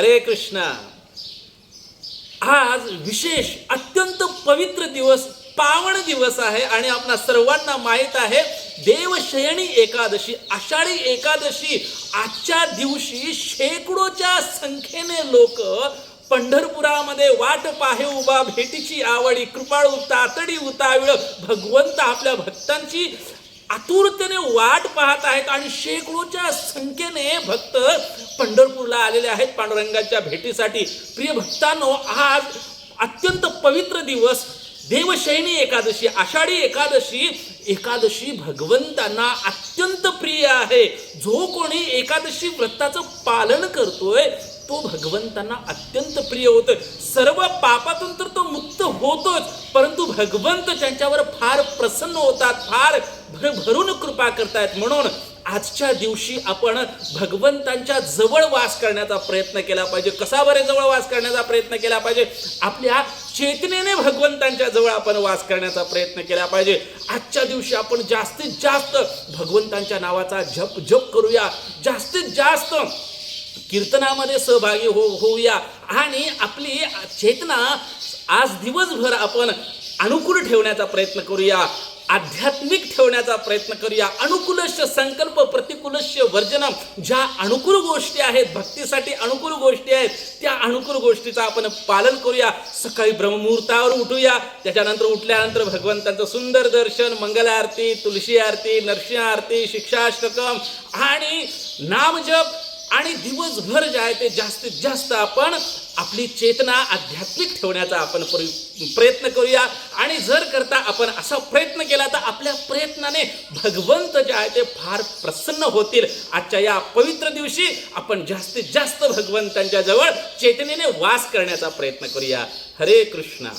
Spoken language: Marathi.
हरे कृष्णा. आज विशेष अत्यंत पवित्र दिवस पावन दिवस आहे आणि आपणा सर्वांना माहीत आहे देवशयणी एकादशी आषाढी एकादशी आजच्या दिवशी शेकडोच्या संख्येने लोक पंढरपुरामध्ये वाट पाहे उभा भेटीची आवडी कृपाळू तातडी उताविळ भगवंत आपल्या भक्तांची आतुरतेने वाट पाहत आहेत आणि शेकडोच्या संख्येने भक्त पंढरपूरला आलेले आहेत पांडुरंगाच्या भेटीसाठी. प्रिय भक्तांनो आज अत्यंत पवित्र दिवस. देवशयनी एकादशी आषाढी एकादशी एकादशी भगवंतांना अत्यंत प्रिय आहे. जो कोणी एकादशी व्रताचं पालन करतोय तो भगवंतांना अत्यंत प्रिय होतोय. सर्व पापातून तर तो मुक्त होतोच परंतु भगवंत त्यांच्यावर फार प्रसन्न होतात फार भरभरून कृपा करतायत म्हणून आजच्या दिवशी आपण भगवंतांच्या जवळ वास करण्याचा प्रयत्न केला पाहिजे. कसा बरे जवळ वास करण्याचा प्रयत्न केला पाहिजे? आपल्या चेतनेने भगवंतांच्या जवळ आपण वास करण्याचा प्रयत्न केला पाहिजे. आजच्या दिवशी आपण जास्तीत जास्त भगवंतांच्या नावाचा जप जप करूया. जास्तीत जास्त कीर्तनामध्ये सहभागी हो होऊया. आणि आपली चेतना आज दिवसभर आपण अनुकूल ठेवण्याचा प्रयत्न करूया. आध्यात्मिक ठेवण्याचा प्रयत्न करूया. अनुकूलस्य संकल्प प्रतिकूलस्य वर्जनम ज्या अनुकूल गोष्टी आहेत भक्तीसाठी अनुकूल गोष्टी आहेत त्या अनुकूल गोष्टीचं आपण पालन करूया. सकाळी ब्रह्ममुहूर्तावर उठूया. त्याच्यानंतर उठल्यानंतर भगवंतांचं सुंदर दर्शन मंगल आरती तुलसी आरती नरसिंह आरती शिक्षाष्टकम आणि नामजप आणि दिवसभर जे आहे ते जास्तीत जास्त आपण आपली चेतना आध्यात्मिक ठेवण्याचा आपण प्रयत्न करूया. आणि जर करता आपण असा प्रयत्न केला तर आपल्या प्रयत्नाने भगवंत जे आहे ते फार प्रसन्न होतील. आजच्या या पवित्र दिवशी आपण जास्तीत जास्त भगवंतांच्या जवळ चेतनेने वास करण्याचा प्रयत्न करूया. हरे कृष्णा.